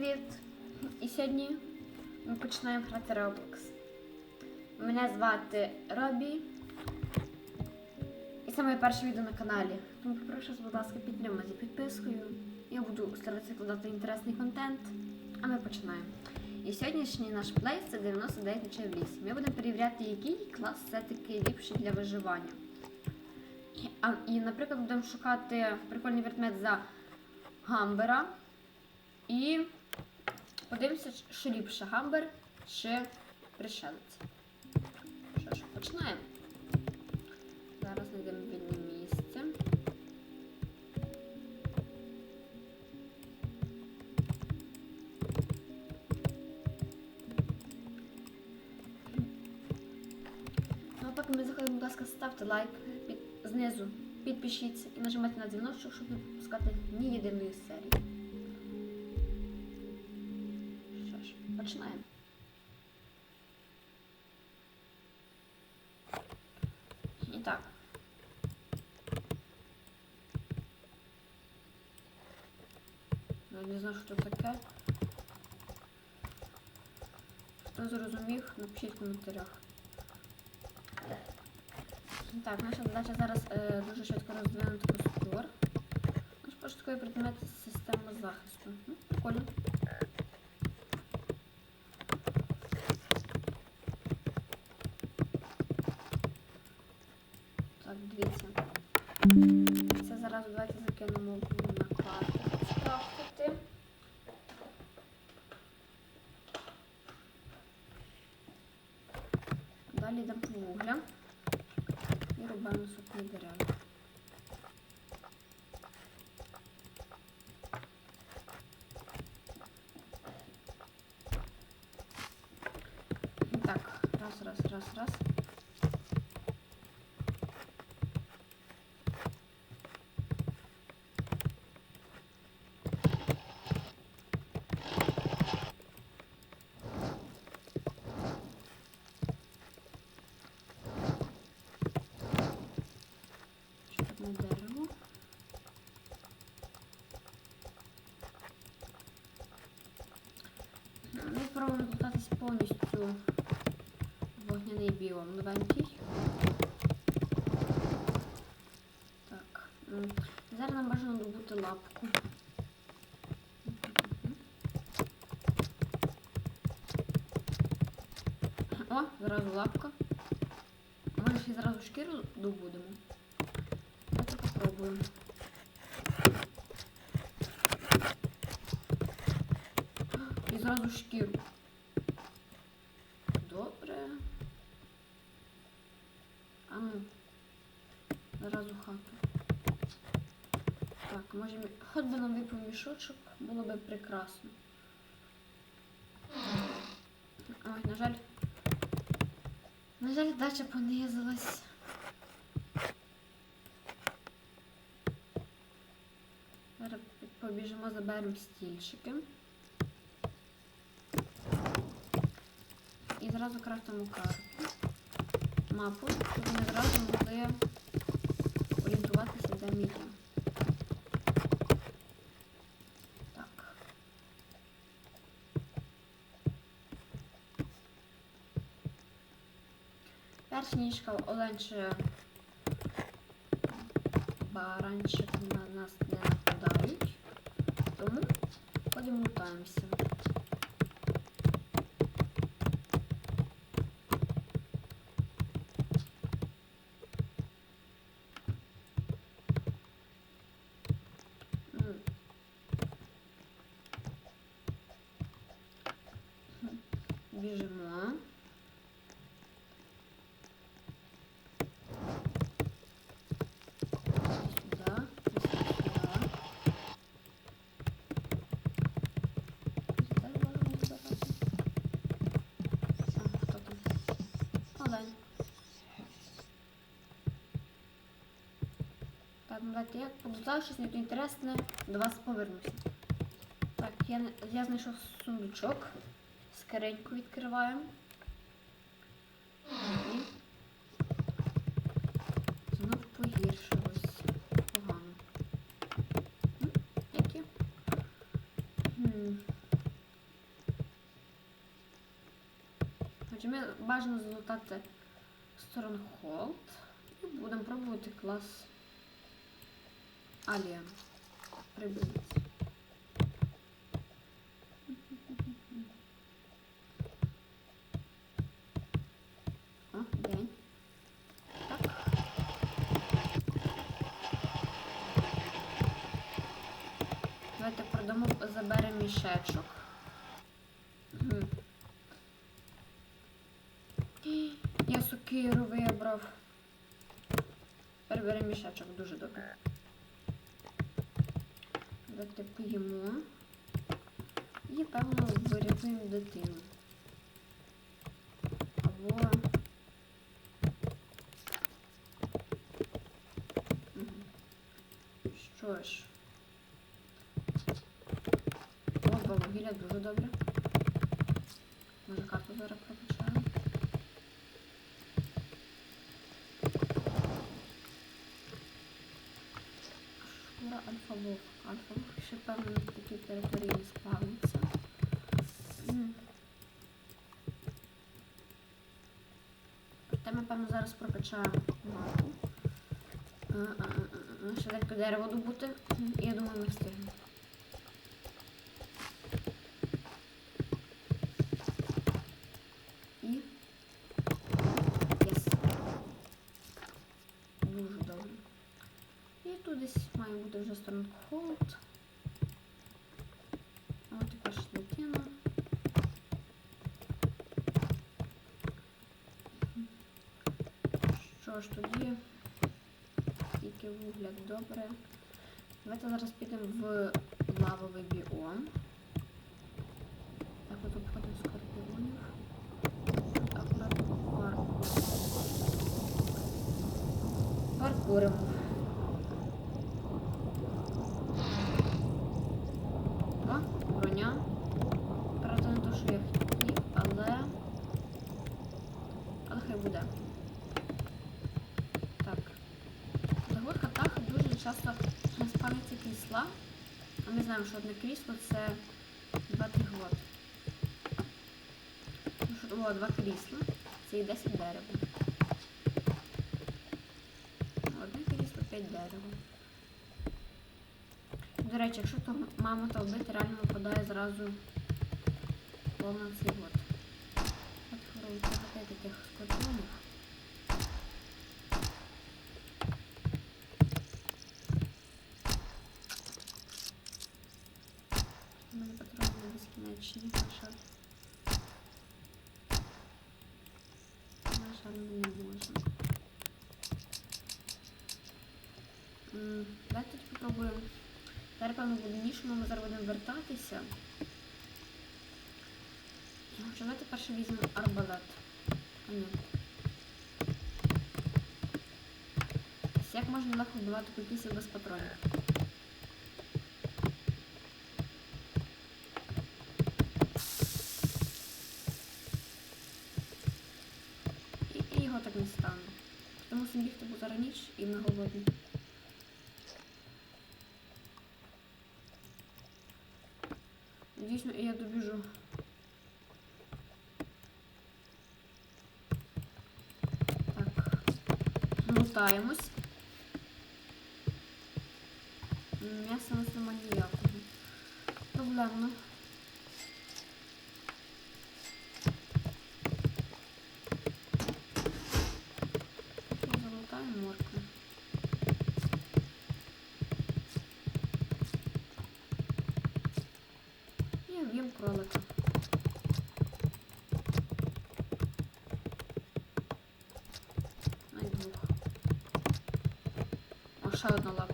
привіт! І сьогодні ми починаємо грати Roblox. Мене звати Робі. І це моє перше відео на каналі. Тому попрошу, будь ласка, підтримати підпискою. Я буду старатися викладати інтересний контент. А ми починаємо. І сьогоднішній наш плей це 99 ночей в лісі. Ми будемо перевіряти, який клас все-таки ліпший для виживання. І, а, і, наприклад, будемо шукати прикольний предмет за гамбера. І подивимося, що ліпше гамбер чи пришелець. Що ж, починаємо. Зараз знайдемо вільне місце. Ну а поки ми заходимо, будь ласка, ставте лайк під, знизу, підпишіться і нажимайте на дзвіночок, щоб не пропускати ні єдиної серії. Починаємо. І так. Я не знаю, що це таке. Хто зрозумів, напишіть в коментарях. Так, наша задача зараз е, дуже швидко роздвинути костюр. Наш початковий предмет система захисту. Ну, прикольно. Давайте закинемо на карту. Скрафтити. Далі йдемо по вугля і рубаємо сухі дерева. Так, раз, раз, раз, раз. Дерево. Ми спробуємо додатись повністю вогняний біом. Новенький. Так. Зараз нам бажано добути лапку. О, зразу лапка. Може ще зразу шкіру добудемо. Давайте. І зразу шкіру. Добре. А ну. Зразу хату. Так, може хоч би нам випав мішочок, було би прекрасно. Ой, на жаль. На жаль, дача понизилась. Зараз побіжимо, заберемо стільчики. І зразу крафтимо карту. Мапу, щоб ми зразу могли орієнтуватися, де ми є. Так. Перша ніжка оленче баранчик на нас не нападають, тому ходимо лутаємося. Біжимо. Давайте я буду щось не інтересне, до вас повернуся. Так, я я знайшов сундучок. Скареньку відкриваємо. І знов погіршилось. Погано. Які? Отже, ми бажано залутати Сторонхолд і будемо пробувати клас. Алія. Прибивець. О, день. Так. Давайте продамо, заберемо мішечок. Я сокиру вибрав. Тепер беремо мішечок, дуже добре. Давайте. І, певно, вирятуємо дитину. Або. Що ж. О, вугілля дуже добре. Може карту зараз прокачаємо. Ще певно на такій території спавниться. Та ми, певно, зараз прокачаємо мапу. Ще е, е, е, Швидко дерево добути. Я думаю, ми встигнемо. І. Єс. Дуже добре. І тут десь має бути вже Stronghold. А от тепер шлятина. Що ж тоді? Тільки вугляк добре. Давайте зараз підемо в лавовий біом. Так, от обходимо скорпіонів. Акуратно паркуримо. Паркуримо. О, броня. Правда, не то, що я хотів, але. Але хай буде. Так. В таких хатах дуже часто спавняться крісла. А ми знаємо, що одне крісло це 2-3 год. Ну, О, два крісла. Це і 10 дерева. Одне крісло, 5 дерева. До речі, якщо то мама та вбити, реально випадає зразу повна цей от. От хорові таких скорпіонів. У мене патрони безкінечні, на жаль. На жаль, ми не можемо. Давайте тут попробуємо. Зараз, певно, буде нішому, ми зараз будемо вертатися. Ну, Давайте перше візьмемо арбалет. Як можна легко вбивати кулькісів без патронів? І, і його так не стане. Тому мусимо бігти, бо зараз ніч і ми голодні. Дійсно, і я добіжу. Так. Лутаємось. М'яса у нас нема ніякого. Проблемно. Ще одна лапка.